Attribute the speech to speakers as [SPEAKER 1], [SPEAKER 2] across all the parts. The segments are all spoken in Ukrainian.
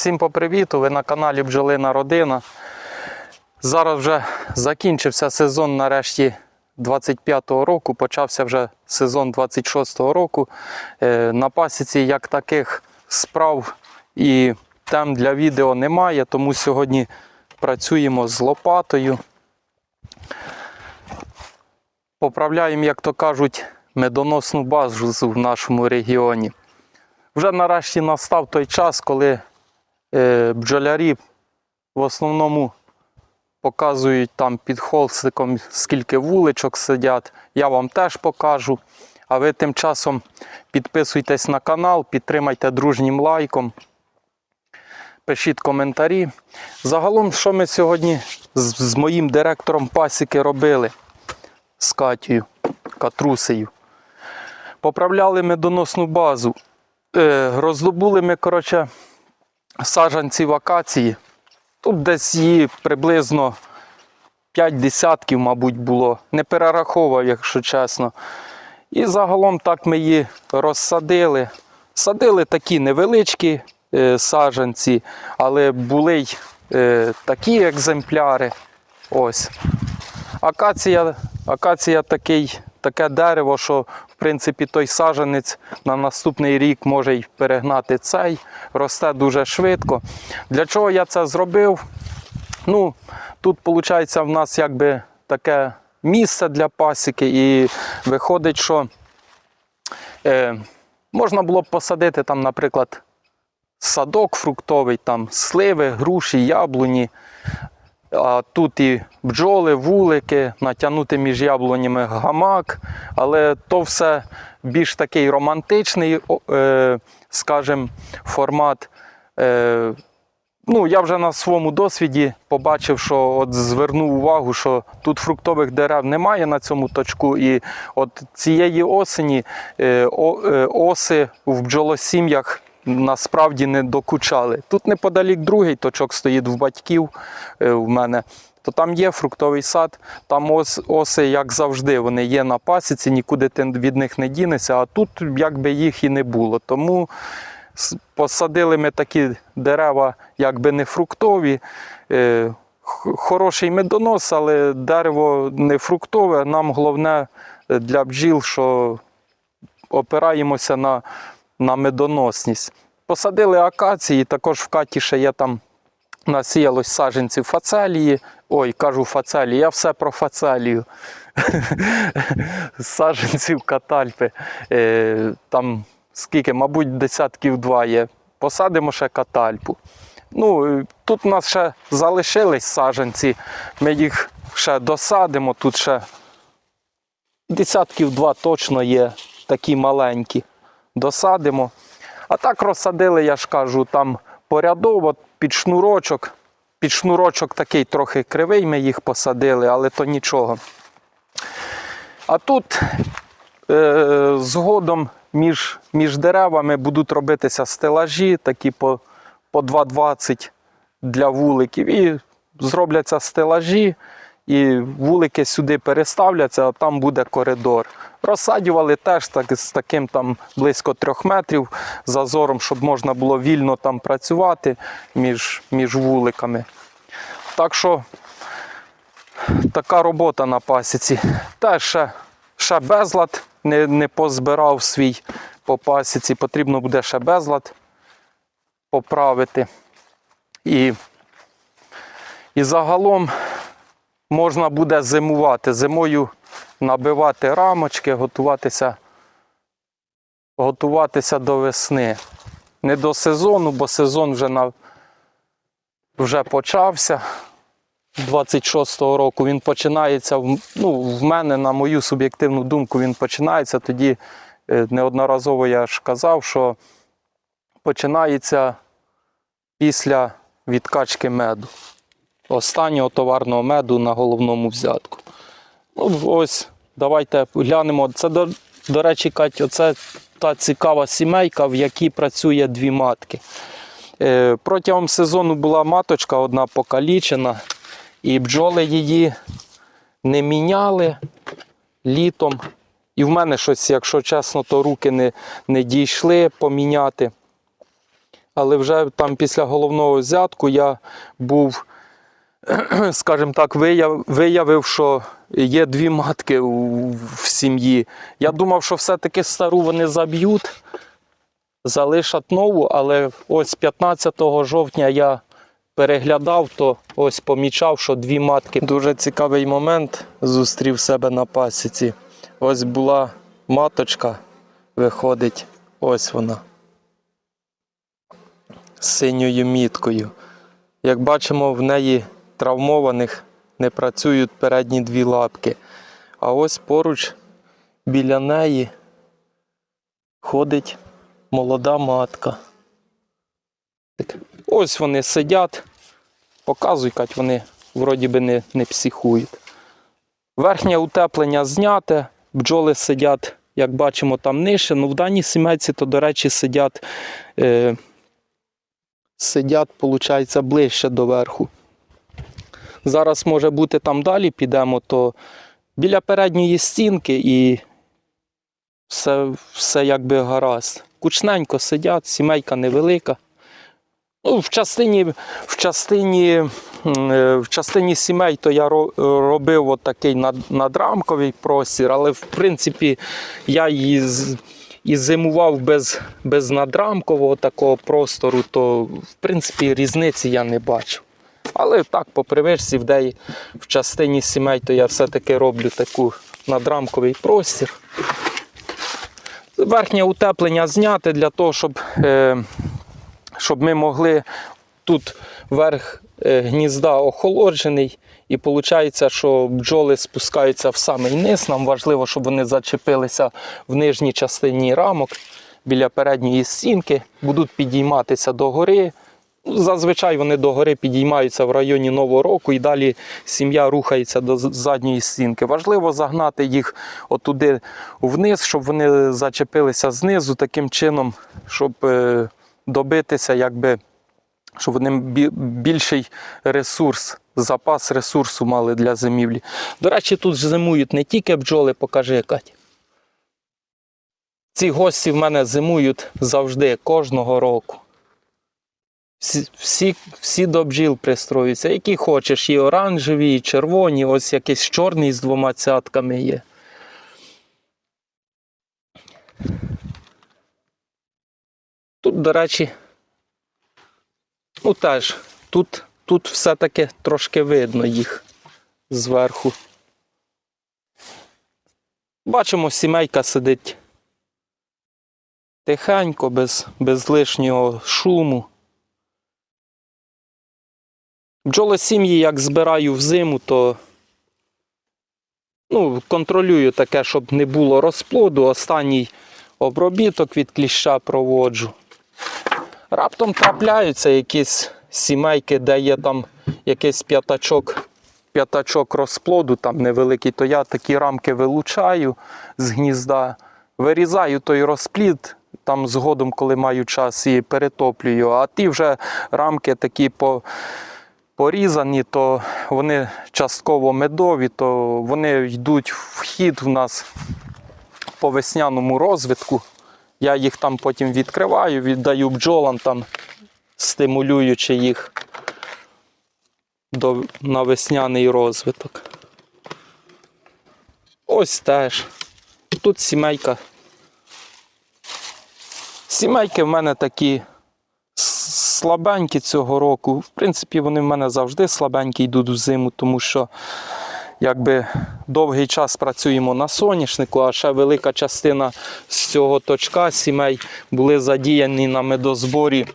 [SPEAKER 1] Всім по привіту! Ви на каналі Бджолина Родина. Зараз вже закінчився сезон нарешті 25-го року, почався вже сезон 26-го року. Е, На пасіці як таких справ і тем для відео немає, тому сьогодні працюємо з лопатою. Поправляємо, як то кажуть, медоносну базу в нашому регіоні. Вже нарешті настав той час, коли бджолярі в основному показують там під холстиком, скільки вуличок сидять. Я вам теж покажу. А ви тим часом підписуйтесь на канал, підтримайте дружнім лайком, пишіть коментарі. Загалом, що ми сьогодні з, з моїм директором пасіки робили з Катєю, Катрусею. Поправляли медоносну базу. Е, роздобули ми, коротше, саджанці вакації. Тут десь її приблизно 5 десятків, мабуть, було. Не перераховував, якщо чесно. І загалом так ми її розсадили. Садили такі невеличкі е, саджанці, але були й е, такі екземпляри. Ось. Акація, акація такий, таке дерево, що в принципі той саджанець на наступний рік може й перегнати цей, росте дуже швидко. Для чого я це зробив? Ну, тут виходить в нас якби таке місце для пасіки, і виходить, що е, можна було б посадити там, наприклад, садок фруктовий, там сливи, груші, яблуні. А тут і бджоли, вулики, натягнути між яблунями гамак, але то все більш такий романтичний, е, скажімо, формат. Е, ну, я вже на своєму досвіді побачив, що от звернув увагу, що тут фруктових дерев немає на цьому точку. І от цієї осені е, оси в бджолосім'ях насправді не докучали. Тут неподалік другий точок стоїть в батьків е, в мене. То там є фруктовий сад, там ос, оси, як завжди, вони є на пасіці, нікуди ти від них не дінешся, а тут якби їх і не було. Тому посадили ми такі дерева, якби не фруктові. Е, Хороший медонос, але дерево не фруктове. Нам головне е, для бджіл, що опираємося на, на медоносність. Посадили акації, також в каті ще є там насіялось саджанців фацелії. Ой, кажу фацелії, я все про фацелію. Саджанців катальпи. Е, там скільки, мабуть, десятків два є. Посадимо ще катальпу. Ну, е, тут у нас ще залишились саджанці. Ми їх ще досадимо. Тут ще десятків два точно є, такі маленькі. Досадимо. А так розсадили, я ж кажу, там порядово під шнурочок. Під шнурочок такий трохи кривий, ми їх посадили, але то нічого. А тут е, згодом між, між деревами будуть робитися стелажі, такі по, по 2,20 для вуликів. І зробляться стелажі, і вулики сюди переставляться, а там буде коридор. Розсадювали теж так, з таким там близько трьох метрів зазором, щоб можна було вільно там працювати між, між вуликами. Так що така робота на пасіці. Теж ще, ще безлад не, не позбирав свій по пасіці. Потрібно буде ще безлад поправити. І, і загалом можна буде зимувати. Зимою набивати рамочки, готуватися, готуватися до весни. Не до сезону, бо сезон вже, на, вже почався. 26-го року він починається ну, в мене, на мою суб'єктивну думку, він починається. Тоді е, неодноразово я ж казав, що починається після відкачки меду. Останнього товарного меду на головному взятку. Ну, ось, давайте глянемо. Це, до, до речі, Кать, оце та цікава сімейка, в якій працює дві матки. Е, протягом сезону була маточка одна покалічена, і бджоли її не міняли літом. І в мене щось, якщо чесно, то руки не, не дійшли поміняти. але вже там після головного взятку я був, скажімо так, вияв, виявив, що є дві матки у- в сім'ї. Я думав, що все-таки стару вони заб'ють, залишать нову, але ось 15 жовтня я переглядав, то ось помічав, що дві матки. Дуже цікавий момент зустрів себе на пасіці. Ось була маточка, виходить, ось вона. З синьою міткою. Як бачимо, в неї травмованих не працюють передні дві лапки. А ось поруч біля неї ходить молода матка. Ось вони сидять, показують, Кать, вони вроді би не, не психують. Верхнє утеплення зняте, бджоли сидять, як бачимо, там нижче. Ну, в даній сімейці, то, до речі, сидять, е, сидять, виходить, ближче до верху. Зараз, може бути, там далі підемо, то біля передньої стінки і все, все якби гаразд. Кучненько сидять, сімейка невелика. Ну, в частині, в частині, е, в частині сімей то я робив от такий надрамковий простір, але в принципі я і, і зимував без, без надрамкового такого простору, то в принципі різниці я не бачу. Але так, по привичці, в деї в частині сімей, то я все-таки роблю таку надрамковий простір. Верхнє утеплення зняти для того, щоб, е, щоб ми могли тут верх е, гнізда охолоджений. І виходить, що бджоли спускаються в самий низ. Нам важливо, щоб вони зачепилися в нижній частині рамок біля передньої стінки, будуть підійматися догори. Ну, Зазвичай вони догори підіймаються в районі Нового року і далі сім'я рухається до задньої стінки. Важливо загнати їх отуди вниз, щоб вони зачепилися знизу, таким чином, щоб е, добитися, якби, щоб вони більший ресурс, запас ресурсу мали для зимівлі. До речі, тут зимують не тільки бджоли, покажи, Кать. Ці гості в мене зимують завжди, кожного року. Всі, всі, всі до бджіл пристроюються, які хочеш, і оранжеві, і червоні, ось якийсь чорний з двома цятками є. Тут, до речі, ну теж, тут, тут все-таки трошки видно їх зверху. Бачимо, сімейка сидить тихенько, без, без лишнього шуму. Бджоли сім'ї, як збираю взиму, то ну, контролюю таке, щоб не було розплоду. Останній обробіток від кліща проводжу. Раптом трапляються якісь сімейки, де є там якийсь п'ятачок, п'ятачок розплоду, там невеликий, то я такі рамки вилучаю з гнізда, вирізаю той розплід. Там згодом, коли маю час, і перетоплюю. А ті вже рамки такі по, порізані, то вони частково медові, то вони йдуть в хід в нас по весняному розвитку. Я їх там потім відкриваю, віддаю бджолам, там, стимулюючи їх до, на весняний розвиток. Ось теж. Тут сімейка. Сімейки в мене такі слабенькі цього року. В принципі, вони в мене завжди слабенькі йдуть в зиму, тому що якби довгий час працюємо на соняшнику, а ще велика частина з цього точка сімей були задіяні на медозборі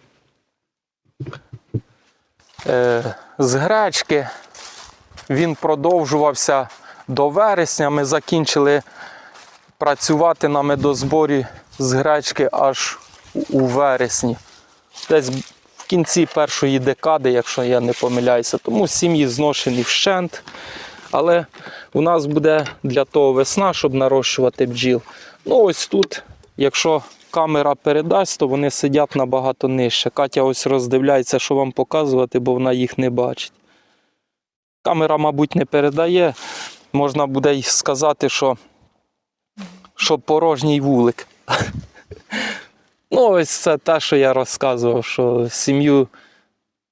[SPEAKER 1] е, з гречки. Він продовжувався до вересня. Ми закінчили працювати на медозборі з гречки аж у вересні. Десь в кінці першої декади, якщо я не помиляюся. Тому сім'ї зношені вщент. Але у нас буде для того весна, щоб нарощувати бджіл. Ну ось тут, якщо камера передасть, то вони сидять набагато нижче. Катя ось роздивляється, що вам показувати, бо вона їх не бачить. Камера, мабуть, не передає. Можна буде й сказати, що, що порожній вулик. Ну, ось це те, що я розказував, що сім'ю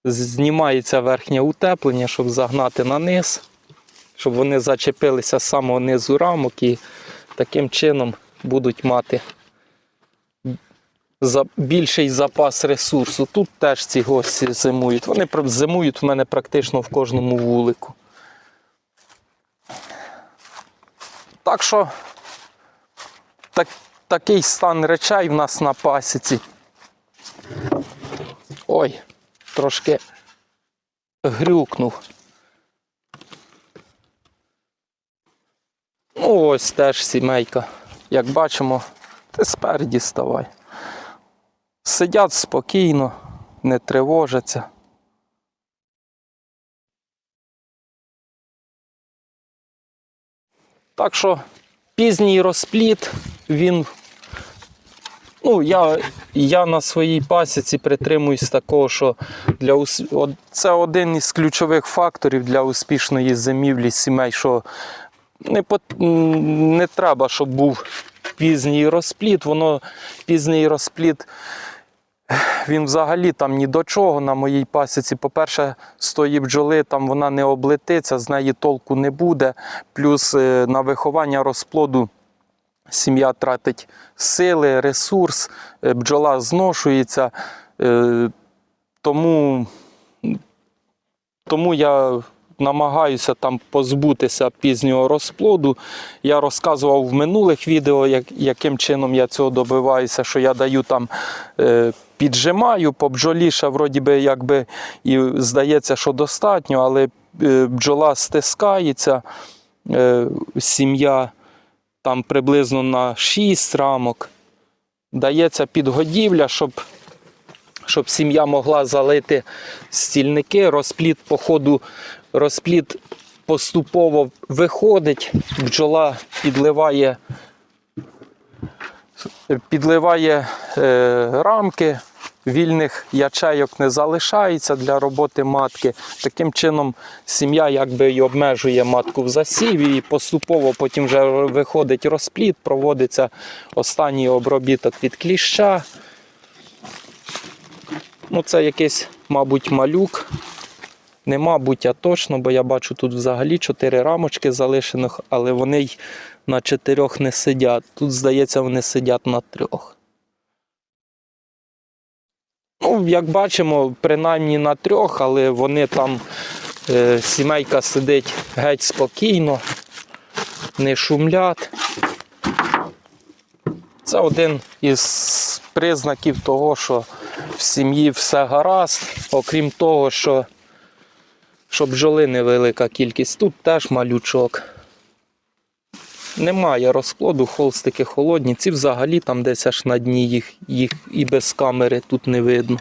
[SPEAKER 1] знімається верхнє утеплення, щоб загнати на низ, щоб вони зачепилися з самого низу рамок і таким чином будуть мати більший запас ресурсу. Тут теж ці гості зимують. Вони зимують в мене практично в кожному вулику. Так що такий стан речей в нас на пасіці. Ой, трошки грюкнув. Ну, ось теж сімейка. Як бачимо, ти спереді ставай. Сидять спокійно, не тривожаться. Так що пізній розпліт, він. Ну, я, я на своїй пасіці притримуюсь такого, що для це один із ключових факторів для успішної зимівлі сімей, що не, пот... не треба, щоб був пізній розпліт. Воно пізній розпліт він взагалі там ні до чого на моїй пасіці. По-перше, з тої бджоли там вона не облетиться, з неї толку не буде. Плюс е, на виховання розплоду сім'я тратить сили, ресурс, е, бджола зношується. Е, Тому, тому я намагаюся там позбутися пізнього розплоду. Я розказував в минулих відео, як, яким чином я цього добиваюся, що я даю там. Е, Піджимаю по бджолі, ще вроді би якби і здається, що достатньо, але бджола стискається, сім'я там приблизно на 6 рамок. Дається підгодівля, щоб, щоб сім'я могла залити стільники. Розпліт по ходу, розпліт поступово виходить, бджола підливає, підливає е, рамки, вільних ячейок не залишається для роботи матки. Таким чином сім'я якби й обмежує матку в засіві і поступово потім вже виходить розпліт, проводиться останній обробіток від кліща. Ну, це якийсь, мабуть, малюк. Не мабуть, а точно, бо я бачу тут взагалі чотири рамочки залишених, але вони й на чотирьох не сидять. Тут, здається, вони сидять на трьох. Ну, як бачимо, принаймні на трьох, але вони там, е, сімейка сидить геть спокійно, не шумлять. Це один із признаків того, що в сім'ї все гаразд, окрім того, що, що бджоли невелика кількість. Тут теж малючок. Немає розплоду, холстики холодні. Ці взагалі там десь аж на дні їх, їх і без камери тут не видно.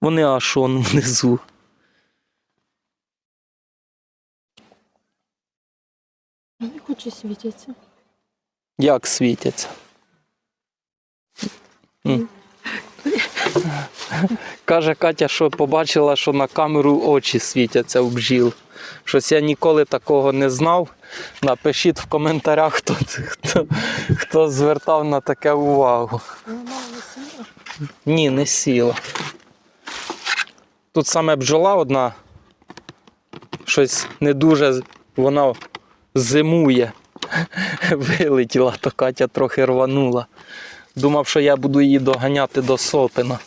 [SPEAKER 1] Вони аж он внизу.
[SPEAKER 2] Вони хоч і світяться.
[SPEAKER 1] Як світяться. Каже Катя, що побачила, що на камеру очі світяться у бджіл. Щось я ніколи такого не знав. Напишіть в коментарях, хто, хто, хто звертав на таке увагу.
[SPEAKER 2] Вона не сіла.
[SPEAKER 1] Ні, не сіла. Тут саме бджола одна. Щось не дуже вона зимує. Вилетіла, то Катя трохи рванула. Думав, що я буду її доганяти до сотина.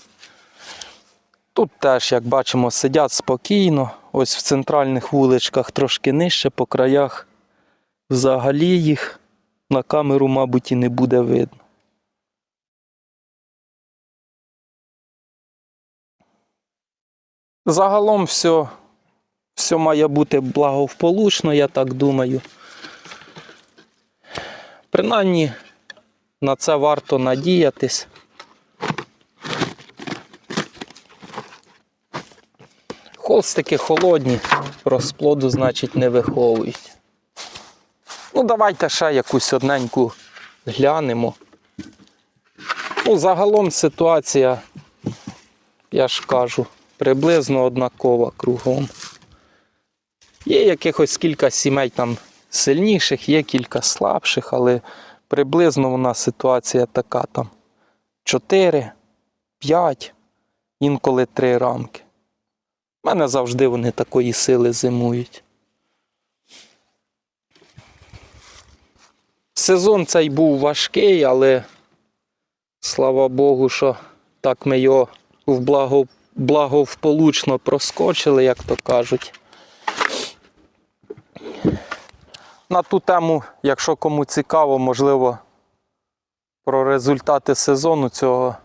[SPEAKER 1] Тут теж, як бачимо, сидять спокійно. Ось в центральних вуличках трошки нижче, по краях взагалі їх на камеру, мабуть, і не буде видно. Загалом все, все має бути благополучно, я так думаю. Принаймні на це варто надіятись. Холстики холодні, розплоду, значить, не виховують. Ну, давайте ще якусь одненьку глянемо. Ну, загалом ситуація, я ж кажу, приблизно однакова кругом. Є якихось кілька сімей там сильніших, є кілька слабших, але приблизно нас ситуація така там 4, 5, інколи 3 рамки. У мене завжди вони такої сили зимують. Сезон цей був важкий, але слава Богу, що так ми його в благо, благополучно проскочили, як то кажуть. На ту тему, якщо кому цікаво, можливо, про результати сезону цього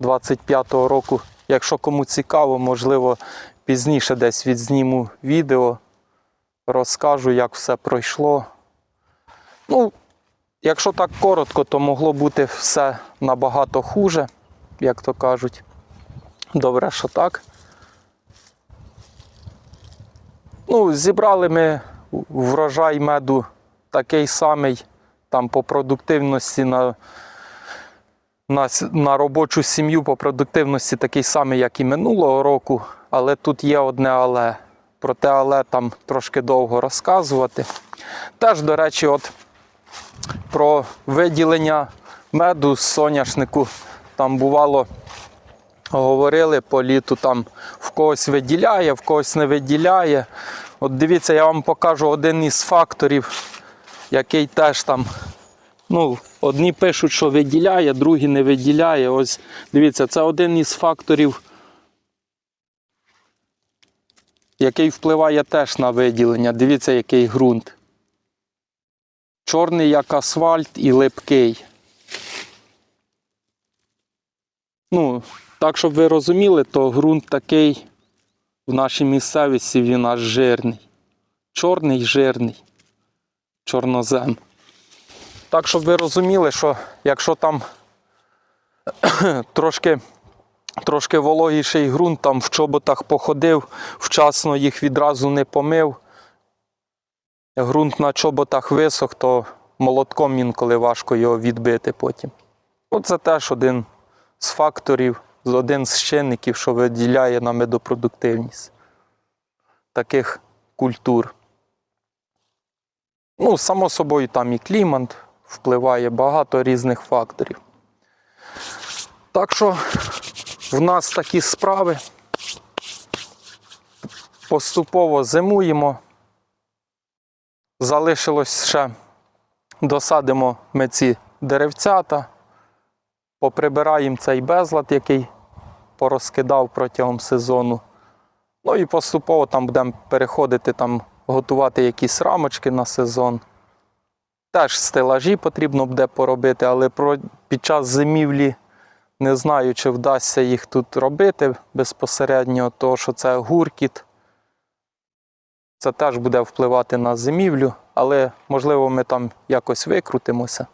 [SPEAKER 1] 25-го року. Якщо кому цікаво, можливо, пізніше десь відзніму відео, розкажу, як все пройшло. Ну, якщо так коротко, то могло бути все набагато хуже, як то кажуть. Добре, що так. Ну, зібрали ми врожай меду такий самий, там по продуктивності на, на, робочу сім'ю по продуктивності такий самий, як і минулого року, але тут є одне але. Про те але там трошки довго розказувати. Теж, до речі, от про виділення меду з соняшнику. Там бувало, говорили по літу, там в когось виділяє, в когось не виділяє. От дивіться, я вам покажу один із факторів, який теж там. Ну, одні пишуть, що виділяє, другі не виділяє. Ось дивіться, це один із факторів, який впливає теж на виділення. Дивіться, який ґрунт. Чорний як асфальт і липкий. Ну, так, щоб ви розуміли, то ґрунт такий в нашій місцевості він аж жирний. Чорний жирний. Чорнозем. Так, щоб ви розуміли, що якщо там трошки, трошки вологіший ґрунт, там в чоботах походив, вчасно їх відразу не помив, ґрунт на чоботах висох, то молотком інколи важко його відбити потім. Ну, це теж один з факторів, один з чинників, що виділяє на медопродуктивність таких культур. Ну, само собою, там і клімат впливає, багато різних факторів. Так що в нас такі справи. Поступово зимуємо. Залишилось ще досадимо ми ці деревцята, поприбираємо цей безлад, який порозкидав протягом сезону. Ну і поступово там будемо переходити, там, готувати якісь рамочки на сезон. Теж стелажі потрібно буде поробити, але під час зимівлі не знаю, чи вдасться їх тут робити безпосередньо, тому що це гуркіт. Це теж буде впливати на зимівлю, але можливо ми там якось викрутимося.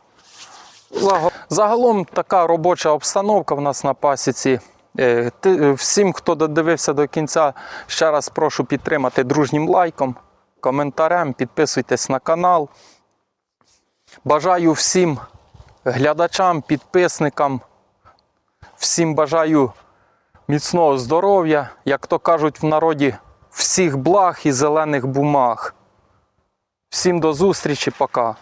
[SPEAKER 1] Загалом, така робоча обстановка в нас на пасіці. Е, Всім, хто додивився до кінця, ще раз прошу підтримати дружнім лайком, коментарем, підписуйтесь на канал. Бажаю всім глядачам, підписникам, всім бажаю міцного здоров'я, як то кажуть в народі, всіх благ і зелених бумаг. Всім до зустрічі, пока.